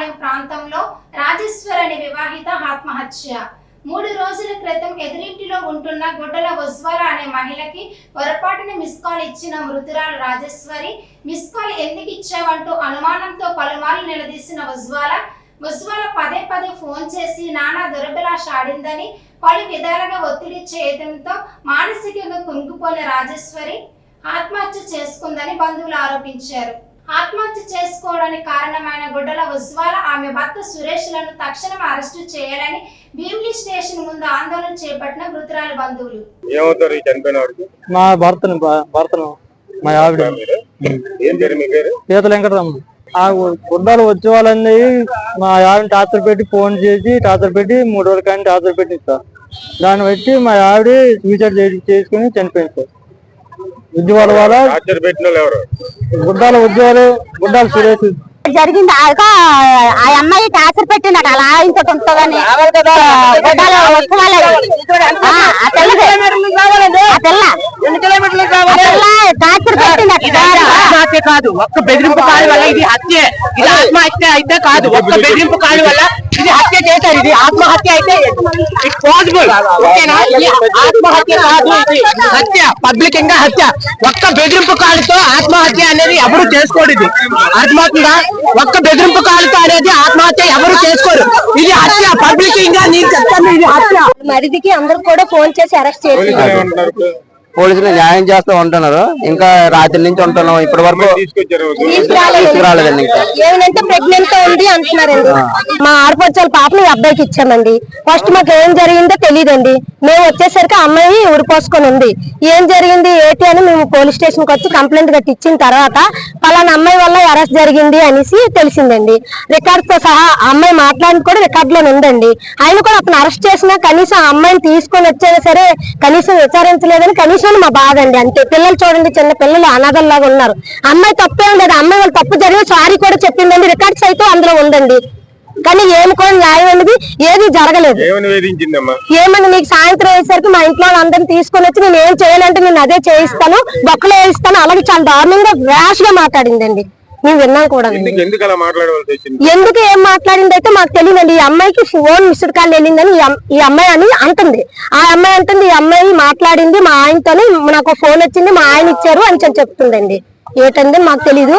వజ్వాలపాలెం ప్రాంతంలో రాజేశ్వర్ అనే వివాహిత ఆత్మహత్య. మూడు రోజుల క్రితం ఎదురింటిలో ఉంటున్న గుడ్డల ఉజ్వల అనే మహిళకి పొరపాటున మిస్ కాల్ ఇచ్చిన మృతురాలు రాజేశ్వరి మిస్ కాల్ ఎందుకు ఇచ్చావంటూ అనుమానంతో పలుమార్లు నిలదీసిన ఉజ్వల ఉజ్వల పదే పదే ఫోన్ చేసి నానా దురభిలాష ఆడిందని పలు విధాలుగా ఒత్తిడి చేయడంతో మానసికంగా కుంగిపోయిన రాజేశ్వరి ఆత్మహత్య చేసుకుందని బంధువులు ఆరోపించారు. ఆత్మహత్య చేసుకోవడానికి కారణమైన గుడ్డల ఉజ్వాల ఆమె భర్త సురేష్లను తక్షణం అరెస్టు చేయాలని భీమిలి స్టేషన్ ముందు ఆందోళన చేపట్టిన మృతురాలి బంధువులు. ఏమవుతారు ఈ చనిపోయిన వాడికి మా భర్తను భర్తను మా ఆవిడ మీరు? ఏం పేరు మీ పేరు? పీత వెంకటరమ్మ ఆ గుడ్డలు వచ్చే వాళ్ళని మా ఆవిడ టార్చర్ పెట్టి ఫోన్ చేసి టార్చర్ పెట్టి మూడు రోజుల కానీ టార్చర్ పెట్టి సార్. దాన్ని బట్టి మా ఆవిడ సూసైడ్ చేసి- చేసుకుని చనిపోయింది సార్. వాళ్ళు ఎవరు? గుడ్డాల ఉద్యోగాలు గుడ్డాల సురేష్. జరిగింది. ఆక ఆ అమ్మాయి టార్చర్ పెట్టిందట. అలా ఇంత ఉంటుందని గుడ్డాల ఆ, ఆ తెల్లది. ఆ తెల్ల. ఆ తెల్ల టార్చర్ పెట్టిందట ఆత్మహత్య కాదు. ఒక్క బెదిరింపు కాలు వల్ల ఇది హత్య. ఇది ఆత్మహత్య అయితే కాదు. ఒక్క బెదిరింపు కాలు వల్ల ఇది హత్య చేశారు. ఇది ఆత్మహత్య అయితే ఇట్స్ పాసిబుల్. ఓకేనా? ఇది ఆత్మహత్య కాదు. ఇది హత్య. పబ్లిక్ ఇంకా హత్య. ఒక్క బెదిరింపు కాలుతో ఆత్మహత్య అనేది ఎవరు చేసుకోడు ఇది. అర్థమవుతుందా? ఒక్క బెదిరింపు కాలుతో అనేది ఆత్మహత్య ఎవరు చేసుకోరు. ఇది హత్య. పబ్లిక్ ఇంకా నేను చెప్తాను ఇది హత్య. మరిదికి అందరు కూడా ఫోన్ చేసి అరెస్ట్ చేసి పోలీసులు న్యాయం చేస్తూ ఉంటున్నారు. ఇంకా రాత్రి నుంచి ఉంటున్నాం. ఇప్పటి వరకు తీసుకురాలేదండి. ఏమంటే ప్రెగ్నెంట్తో ఉంది అంటున్నారండి. మా ఆడపడుచాల పాపని అబ్బాయికి ఇచ్చామండి. ఫస్ట్ మాకు ఏం జరిగిందో తెలియదండి. మేము వచ్చేసరికి ఆ అమ్మాయి ఉరిపోసుకొని ఉంది. ఏం జరిగింది ఏంటి అని మేము పోలీస్ స్టేషన్కి వచ్చి కంప్లైంట్ గట్టి ఇచ్చిన తర్వాత పలానా అమ్మాయి వల్ల అరెస్ట్ జరిగింది అనేసి తెలిసిందండి. రికార్డ్తో సహా అమ్మాయి మాట్లాడింది కూడా రికార్డ్లో ఉందండి. ఆయన కూడా అతను అరెస్ట్ చేసినా కనీసం ఆ అమ్మాయిని తీసుకొని వచ్చైనా సరే కనీసం విచారించలేదని కనీసం మా బాధ అండి. అంతే. పిల్లలు చూడండి చిన్న పిల్లలు అనాథల్లాగా ఉన్నారు. అమ్మాయి తప్పే ఉండదు. అమ్మాయి వాళ్ళు తప్పు జరిగి సారీ కూడా చెప్పిందండి. రికార్డ్స్ అయితే అందులో ఉందండి. కానీ ఏమి కూడా న్యాయం అనేది ఏది జరగలేదు. ఏమని నీకు సాయంత్రం అయ్యేసరికి మా ఇంట్లో అందరిని తీసుకొని వచ్చి నేను ఏం చేయాలంటే నేను అదే చేయిస్తాను బొక్కలు వేయిస్తాను. అలాగే చాలా దారుణంగా ర్యాష్గా మాట్లాడిందండి. మేము విన్నాం కూడా ఎందుకు ఎందుకు అలా మాట్లాడవలసి వచ్చింది? ఎందుకు ఏం మాట్లాడింది అయితే మాకు తెలియదండి. ఈ అమ్మాయికి ఫోన్ మిస్డ్ కాల్ వెళ్ళిందని ఈ అమ్- ఈ అమ్మాయి అని అంటుంది. ఆ అమ్మాయి అంటుంది ఈ అమ్మాయి మాట్లాడింది మా ఆయనతోని నాకు ఫోన్ వచ్చింది మా ఆయన ఇచ్చారు అని చెప్తుందండి. ఏటంది మాకు తెలీదు.